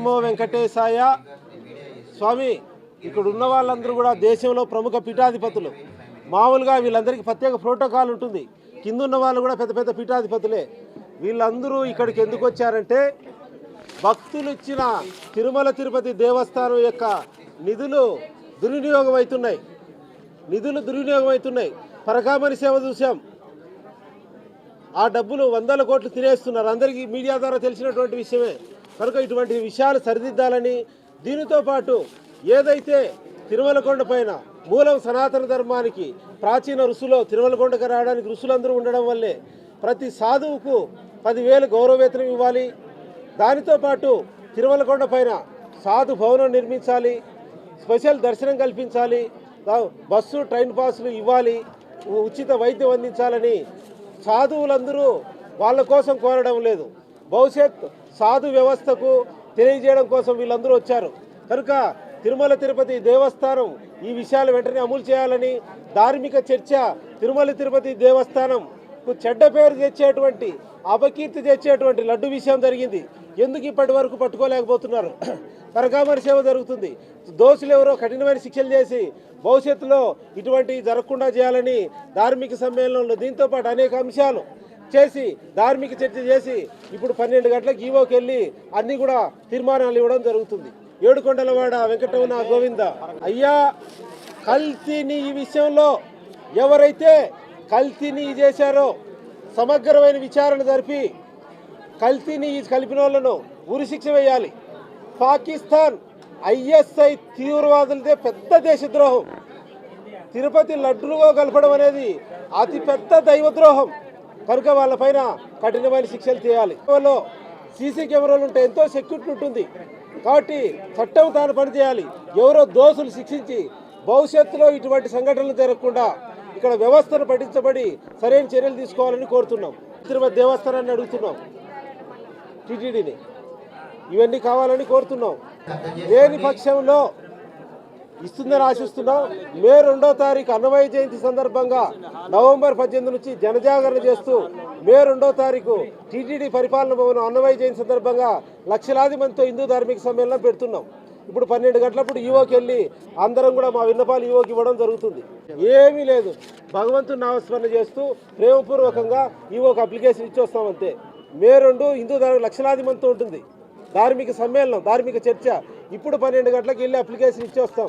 నమో వెంకటేశాయ. స్వామి ఇక్కడ ఉన్న వాళ్ళందరూ కూడా దేశంలో ప్రముఖ పీఠాధిపతులు. మామూలుగా వీళ్ళందరికీ ప్రత్యేక ప్రోటోకాల్ ఉంటుంది. కింద ఉన్న వాళ్ళు కూడా పెద్ద పెద్ద పీఠాధిపతులే. వీళ్ళందరూ ఇక్కడికి ఎందుకు వచ్చారంటే భక్తులు ఇచ్చిన తిరుమల తిరుపతి దేవస్థానం యొక్క నిధులు దుర్వినియోగం అవుతున్నాయి. నిధులు దుర్వినియోగం అవుతున్నాయి. పరకామణి సేవ చూసాం ఆ డబ్బులు వందల కోట్లు తినేస్తున్నారు. అందరికీ మీడియా ద్వారా తెలిసినటువంటి విషయమే. కనుక ఇటువంటి విషయాలు సరిదిద్దాలని దీనితో పాటు ఏదైతే తిరుమలకొండ పైన మూలం సనాతన ధర్మానికి ప్రాచీన ఋషులో తిరుమలకొండకు రావడానికి ఋషులందరూ ఉండడం వల్లే ప్రతి సాధువుకు పదివేలు గౌరవవేతనం ఇవ్వాలి. దానితో పాటు తిరుమలకొండ పైన సాధు భవనం నిర్మించాలి. స్పెషల్ దర్శనం కల్పించాలి. బస్సు ట్రైన్ పాసులు ఇవ్వాలి. ఉచిత వైద్యం అందించాలని సాధువులందరూ వాళ్ళ కోసం కోరడం లేదు. భవిష్యత్ సాధు వ్యవస్థకు తెలియజేయడం కోసం వీళ్ళందరూ వచ్చారు. కనుక తిరుమల తిరుపతి దేవస్థానం ఈ విషయాలు వెంటనే అమలు చేయాలని ధార్మిక చర్చ తిరుమల తిరుపతి దేవస్థానం చెడ్డ పేరు తెచ్చేటువంటి అపకీర్తి తెచ్చేటువంటి లడ్డు విషయం జరిగింది. ఎందుకు ఇప్పటి వరకు పట్టుకోలేకపోతున్నారు? పరకామరి సేవ జరుగుతుంది. దోషులు ఎవరో కఠినమైన శిక్షలు చేసి భవిష్యత్తులో ఇటువంటివి జరగకుండా చేయాలని ధార్మిక సమ్మేళనంలో దీంతో పాటు అనేక అంశాలు చేసి ధార్మిక చర్చ చేసి ఇప్పుడు పన్నెండు గంటలకు ఈవోకి వెళ్ళి అన్ని కూడా తీర్మానాలు ఇవ్వడం జరుగుతుంది. ఏడుకొండలవాడ వెంకటరమణ గోవింద. అయ్యా కల్తీని ఈ విషయంలో ఎవరైతే కల్తీని చేశారో సమగ్రమైన విచారణ జరిపి కల్తీని కలిపిన వాళ్ళను ఉరిశిక్ష వేయాలి. పాకిస్తాన్ ఐఎస్ఐ తీవ్రవాదులదే పెద్ద దేశద్రోహం. తిరుపతి లడ్డులుగా కలపడం అనేది అతిపెద్ద దైవద్రోహం. కనుక వాళ్ళపైన కఠినమైన శిక్షలు చేయాలి వాళ్ళు సీసీ కెమెరాలు ఉంటే ఎంతో సెక్యూరిటీ ఉంటుంది. కాబట్టి చట్టం తాను పనిచేయాలి. ఎవరో దోషులు శిక్షించి భవిష్యత్తులో ఇటువంటి సంఘటనలు జరగకుండా ఇక్కడ వ్యవస్థను పఠించబడి సరైన చర్యలు తీసుకోవాలని కోరుతున్నాం. తిరుపతి దేవస్థానాన్ని అడుగుతున్నాం. టీటీడీని. ఇవన్నీ కావాలని కోరుతున్నాం. లేని పక్షంలో ఇస్తుందని ఆశిస్తున్నాం. మే రెండో తారీఖు అన్నమయ్య జయంతి సందర్భంగా నవంబర్ పద్దెనిమిది నుంచి జనజాగరణ చేస్తూ మే రెండో తారీఖు టీటీడీ పరిపాలన భవనం అన్నమయ్య జయంతి సందర్భంగా లక్షలాది మందితో హిందూ ధార్మిక సమ్మేళనం పెడుతున్నాం. ఇప్పుడు పన్నెండు గంటలప్పుడు ఈవోకి వెళ్ళి అందరం కూడా మా విన్నపాలు ఈవోకి ఇవ్వడం జరుగుతుంది. ఏమీ లేదు. భగవంతుని నామస్మరణ చేస్తూ ప్రేమపూర్వకంగా ఈవోకి అప్లికేషన్ ఇచ్చేస్తాం అంతే మే రెండు హిందూ ధార్మిక లక్షలాది మందితో ఉంటుంది. ధార్మిక సమ్మేళనం ధార్మిక చర్చ. ఇప్పుడు పన్నెండు గంటలకు వెళ్ళి అప్లికేషన్ ఇచ్చేస్తాం.